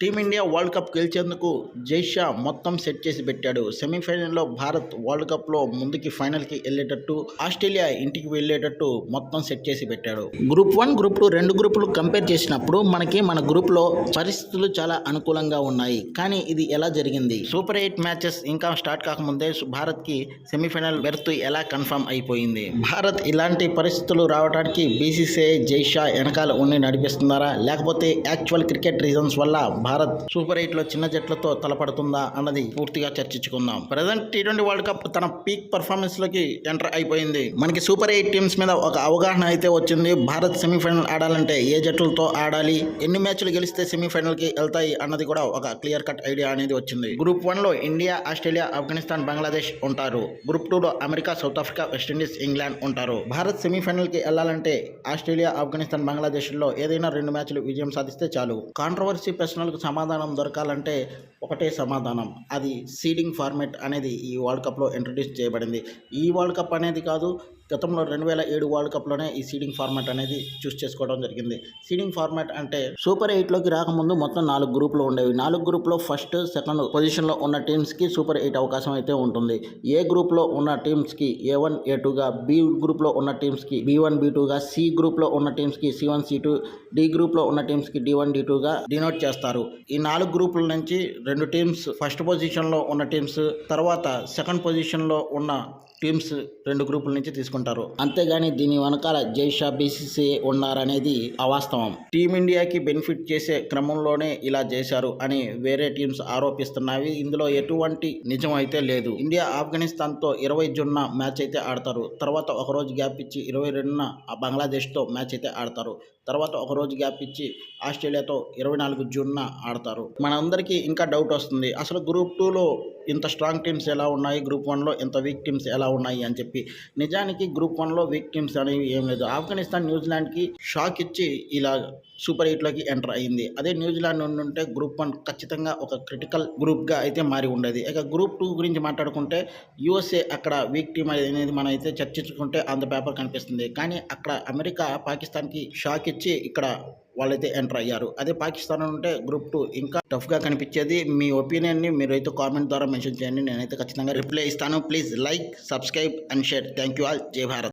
Team India world cup గెలిచేందుకు జైషా మొత్తం set చేసి పెట్టాడు. సెమీఫైనల్లో భారత్ వరల్డ్ కప్లో ముందుకి ఫైనల్కి వెళ్ళేటట్టు ఆస్ట్రేలియా ఇంటికి వెళ్ళేటట్టు మొత్తం సెట్ చేసి పెట్టాడు. గ్రూప్ వన్ గ్రూప్ టూ రెండు గ్రూపులు కంపేర్ చేసినప్పుడు మనకి మన గ్రూప్లో పరిస్థితులు చాలా అనుకూలంగా ఉన్నాయి. కానీ ఇది ఎలా జరిగింది? సూపర్ ఎయిట్ మ్యాచెస్ ఇంకా స్టార్ట్ కాకముందే భారత్కి సెమీఫైనల్ బెర్త్ ఎలా కన్ఫర్మ్ అయిపోయింది? భారత్ ఇలాంటి పరిస్థితులు రావడానికి బీసీసీఐ జైషా వెనకాల ఉండి నడిపిస్తున్నారా? లేకపోతే యాక్చువల్ క్రికెట్ రీజన్స్ వల్ల భారత్ సూపర్ ఎయిట్లో చిన్న జట్లతో తలపడుతుందా అన్నది పూర్తిగా చర్చించుకుందాం. Present T twenty world cup తన పీక్ పర్ఫార్మెన్స్లోకి ఎంటర్ అయిపోయింది. మనకి సూపర్ ఎయిట్ టీమ్స్ మీద ఒక అవగాహన అయితే వచ్చింది. భారత్ సెమీఫైనల్ ఆడాలంటే ఏ జట్లతో ఆడాలి ఎన్ని మ్యాచ్లు గెలిస్తే సెమీఫైనల్కి వెళ్తాయి అన్నది కూడా ఒక క్లియర్ కట్ ఐడియా అనేది వచ్చింది. గ్రూప్ వన్లో ఇండియా ఆస్ట్రేలియా ఆఫ్ఘనిస్తాన్ బంగ్లాదేశ్ ఉంటారు. గ్రూప్ టూ లో America South Africa West Indies England ఉంటారు. భారత్ సెమీఫైనల్కి వెళ్ళాలంటే ఆస్ట్రేలియా ఆఫ్ఘనిస్తాన్ బంగ్లాదేశ్లో ఏదైనా రెండు మ్యాచ్లు విజయం సాధిస్తే చాలు. కాంట్రవర్సీ ప్రశ్నలకు సమాధానం దొరకాలంటే ఒకటే సమాధానం. అది సీడింగ్ ఫార్మాట్ అనేది ఈ వరల్డ్ కప్లో ఇంట్రడ్యూస్ చేయబడింది. ఈ వరల్డ్ కప్ అనేది కాదు గతంలో రెండు వేల ఏడు వరల్డ్ కప్లోనే ఈ సీడింగ్ ఫార్మాట్ అనేది చూస్ చేసుకోవడం జరిగింది. సీడింగ్ ఫార్మాట్ అంటే సూపర్ ఎయిట్లోకి రాకముందు మొత్తం నాలుగు గ్రూపులు ఉండేవి. నాలుగు గ్రూప్లో ఫస్ట్ సెకండ్ పొజిషన్లో ఉన్న టీమ్స్కి సూపర్ ఎయిట్ అవకాశం అయితే ఉంటుంది. ఏ గ్రూప్లో ఉన్న టీమ్స్కి ఏ వన్ ఏ టూగా బి గ్రూప్లో ఉన్న టీమ్స్కి బి వన్ బి టూగా సి గ్రూప్లో ఉన్న టీమ్స్కి C one C two D గ్రూప్లో ఉన్న టీమ్స్కి డి వన్ డి టూగా డినోట్ చేస్తారు. ఈ నాలుగు గ్రూపుల నుంచి రెండు టీమ్స్ ఫస్ట్ పొజిషన్లో ఉన్న టీమ్స్ తర్వాత సెకండ్ పొజిషన్లో ఉన్న టీమ్స్ రెండు గ్రూపుల నుంచి తీసుకుంటారు. అంతేగాని దీని వెనకాల జైషా బీసీసీఐ ఉన్నారనేది అవాస్తవం. టీమిండియాకి బెనిఫిట్ చేసే క్రమంలోనే ఇలా చేశారు అని వేరే టీమ్స్ ఆరోపిస్తున్నాయి. ఇందులో ఎటువంటి నిజం అయితే లేదు. ఇండియా ఆఫ్ఘనిస్తాన్తో ఇరవై జున్న మ్యాచ్ అయితే ఆడతారు. తర్వాత ఒక రోజు గ్యాప్ ఇచ్చి ఇరవై రెండున బంగ్లాదేశ్తో మ్యాచ్ అయితే ఆడతారు. తర్వాత ఒక రోజు గ్యాప్ ఇచ్చి ఆస్ట్రేలియాతో ఇరవై నాలుగు జూన్న ఆడతారు. మనందరికీ ఇంకా డౌట్ వస్తుంది అసలు గ్రూప్ టూలో ఇంత స్ట్రాంగ్ టీమ్స్ ఎలా ఉన్నాయి గ్రూప్ వన్లో ఇంత వీక్ టీమ్స్ ఎలా ఉన్నాయి అని చెప్పి. నిజానికి గ్రూప్ వన్లో వీక్ టీమ్స్ అనేవి ఏం లేదు. ఆఫ్ఘనిస్తాన్ న్యూజిలాండ్కి షాక్ ఇచ్చి ఇలా సూపర్ ఎయిట్లోకి ఎంటర్ అయింది. అదే న్యూజిలాండ్ నుండి ఉంటే గ్రూప్ వన్ ఖచ్చితంగా ఒక క్రిటికల్ గ్రూప్గా అయితే మారి ఉండేది. ఇక గ్రూప్ టూ గురించి మాట్లాడుకుంటే యూఎస్ఏ అక్కడ వీక్ టీమ్ అనేది మనం అయితే చర్చించుకుంటే అంత పేపర్ కనిపిస్తుంది. కానీ అక్కడ అమెరికా పాకిస్తాన్కి షాక్ ఇచ్చి ఇక్కడ వాళ్ళైతే ఎంటర్ అయ్యారు. అదే పాకిస్తాన్ ఉంటే గ్రూప్ టూ ఇంకా టఫ్గా కనిపించేది. మీ ఒపీనియన్ని మీరు అయితే కామెంట్ ద్వారా మెన్షన్ చేయండి. నేనైతే ఖచ్చితంగా రిప్లై ఇస్తాను. Please like subscribe and share. Thank you all. జై భారత్.